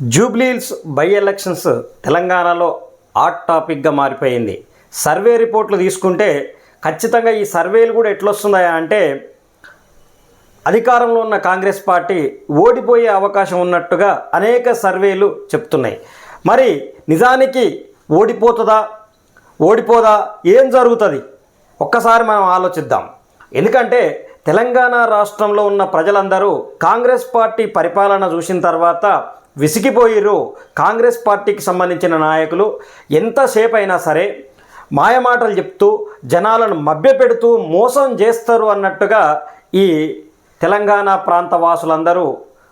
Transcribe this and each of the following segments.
Jubilee Hills by elections తెలంగాణలో hot టాపిక్గా మారిపోయింది. సర్వే రిపోర్ట్లు తీసుకుంటే ఖచ్చితంగా ఈ సర్వేలు కూడా ఎట్లొస్తున్నాయా అంటే అధికారంలో ఉన్న కాంగ్రెస్ పార్టీ ఓడిపోయే అవకాశం ఉన్నట్టుగా అనేక సర్వేలు చెప్తున్నాయి. మరి నిజానికి ఓడిపోతుందా? ఓడిపోదా? ఏం జరుగుతుంది? ఒక్కసారి మనం ఆలోచిద్దాం. ఎందుకంటే తెలంగాణ రాష్ట్రంలో ఉన్న ప్రజలందరూ కాంగ్రెస్ పార్టీ పరిపాలన చూసిన తర్వాత విసిగిపోయిర్రు. కాంగ్రెస్ పార్టీకి సంబంధించిన నాయకులు ఎంతసేపు అయినా సరే మాయమాటలు చెప్తూ జనాలను మభ్యపెడుతూ మోసం చేస్తారు అన్నట్టుగా ఈ తెలంగాణ ప్రాంత వాసులందరూ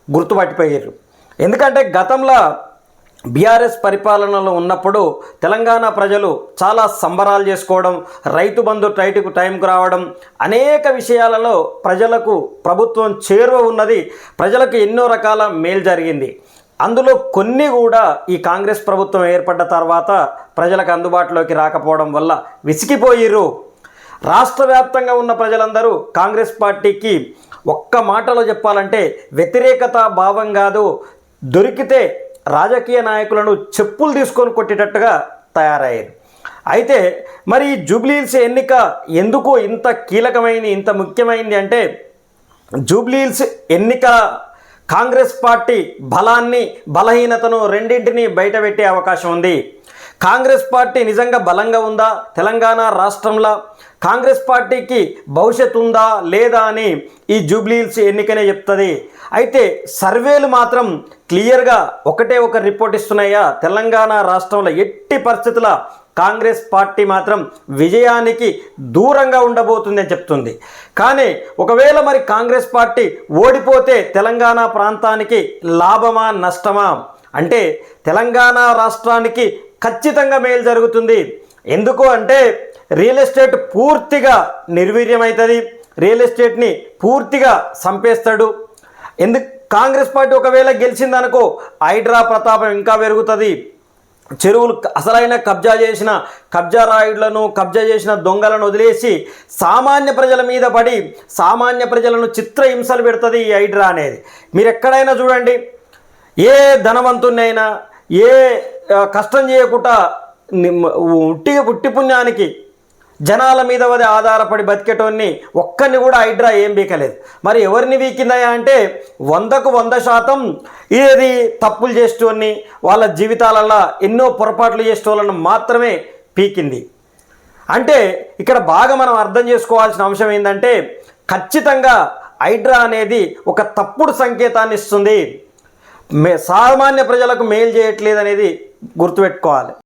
గుర్తుపట్టిపోయారు ఎందుకంటే గతంలో బీఆర్ఎస్ పరిపాలనలో ఉన్నప్పుడు తెలంగాణ ప్రజలు చాలా సంబరాలు చేసుకోవడం రైతు బంధు టైటుకు టైంకు రావడం అనేక విషయాలలో ప్రజలకు ప్రభుత్వం చేరువ ఉన్నది ప్రజలకు ఎన్నో రకాల మేలు జరిగింది. అందులో కొన్ని కూడా ఈ కాంగ్రెస్ ప్రభుత్వం ఏర్పడ్డ తర్వాత ప్రజలకు అందుబాటులోకి రాకపోవడం వల్ల విసిగిపోయిర్రు. రాష్ట్ర వ్యాప్తంగా ఉన్న ప్రజలందరూ కాంగ్రెస్ పార్టీకి ఒక్క మాటలో చెప్పాలంటే వ్యతిరేకత భావం కాదు. దొరికితే రాజకీయ నాయకులను చెప్పులు తీసుకొని కొట్టేటట్టుగా తయారయ్యారు. అయితే మరి ఈ జూబ్లీహిల్స్ ఎన్నిక ఎందుకు ఇంత కీలకమైంది ఇంత ముఖ్యమైంది అంటే జూబ్లీహిల్స్ ఎన్నిక కాంగ్రెస్ పార్టీ బలాన్ని బలహీనతను రెండింటినీ బయటపెట్టే అవకాశం ఉంది. కాంగ్రెస్ పార్టీ నిజంగా బలంగా ఉందా? తెలంగాణ రాష్ట్రంలో కాంగ్రెస్ పార్టీకి భవిష్యత్తు ఉందా లేదా అని ఈ జూబ్లీహిల్స్ ఎన్నికనే చెప్తుంది. అయితే సర్వేలు మాత్రం క్లియర్గా ఒకటే ఒక రిపోర్ట్ ఇస్తున్నాయా? తెలంగాణ రాష్ట్రంలో ఎట్టి పరిస్థితుల కాంగ్రెస్ పార్టీ మాత్రం విజయానికి దూరంగా ఉండబోతుందని చెప్తుంది. కానీ ఒకవేళ మరి కాంగ్రెస్ పార్టీ ఓడిపోతే తెలంగాణ ప్రాంతానికి లాభమా నష్టమా? అంటే తెలంగాణ రాష్ట్రానికి ఖచ్చితంగా మేలు జరుగుతుంది. ఎందుకు అంటే రియల్ ఎస్టేట్ పూర్తిగా నిర్వీర్యమవుతుంది రియల్ ఎస్టేట్ని పూర్తిగా సంపేస్తాడు. ఎందుకు కాంగ్రెస్ పార్టీ ఒకవేళ గెలిచిందనుకో హైడ్రా ప్రతాపం ఇంకా పెరుగుతుంది. చెరువులు అసలైన కబ్జా చేసిన కబ్జా రాయుడులను కబ్జా చేసిన దొంగలను వదిలేసి సామాన్య ప్రజల మీద పడి సామాన్య ప్రజలను చిత్రహింసలు పెడుతుంది ఈ హైడ్రా అనేది. మీరు ఎక్కడైనా చూడండి ఏ ధనవంతున్నైనా ఏ కష్టం చేయకుండా ఉట్టి ఉట్టి పుణ్యానికి జనాల మీద అది ఆధారపడి బతికేటోన్ని ఒక్కరిని కూడా హైడ్రా ఏం బీకలేదు. మరి ఎవరిని వీకిందయా అంటే వందకు వంద శాతం ఏది తప్పులు చేసేటోన్ని వాళ్ళ జీవితాలలో ఎన్నో పొరపాట్లు చేసేటోళ్ళను మాత్రమే పీకింది. అంటే ఇక్కడ బాగా మనం అర్థం చేసుకోవాల్సిన అంశం ఏంటంటే ఖచ్చితంగా హైడ్రా అనేది ఒక తప్పుడు సంకేతాన్ని ఇస్తుంది. మే సామాన్య ప్రజలకు మేలు చేయట్లేదు అనేది గుర్తుపెట్టుకోవాలి.